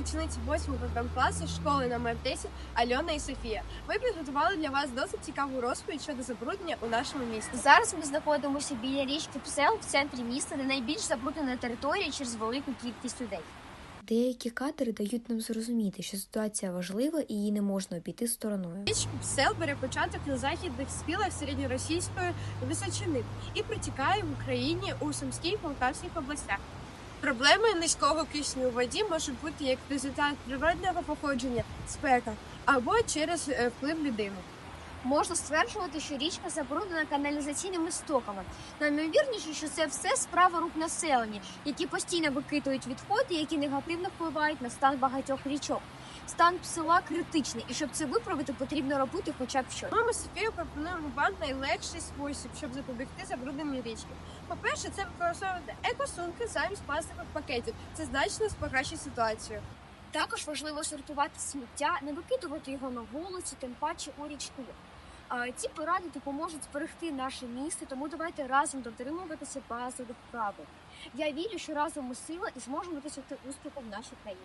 учениці 8 ВП класу школи номер 10 Альона і Софія. Ми підготували для вас досить цікаву розповідь щодо забруднення у нашому місті. Зараз ми знаходимося біля річки Псел в центрі міста, де найбільш забруднена територія через велику кількість людей. Деякі кадри дають нам зрозуміти, що ситуація важлива і її не можна обійти стороною. Річка Псел бере початок на західних схилах середньоросійської височини і протікає в Україні у Сумській і Полтавських областях. Проблеми низького кисню у воді можуть бути як результат природного походження, спека або через е, вплив людини. Можна стверджувати, що річка забруднена каналізаційними стоками. Наймовірніше, що це все справа рук населення, які постійно викидують відходи, які негативно впливають на стан багатьох річок. Стан села критичний, і щоб це виправити, потрібно робити хоча б щось. Ми з Софією пропонуємо вам найлегший спосіб, щоб запобігти забрудненню річки. По-перше, це використовувати екосумки замість пластикових пакетів. Це значно покращить ситуацію. Також важливо сортувати сміття, не викидувати його на вулицю, тим паче у річки. Ці поради допоможуть зберегти наше місто, тому давайте разом дотримуватися базових правил. Я вірю, що разом ми сила і зможемо досягти успіху в нашій країні.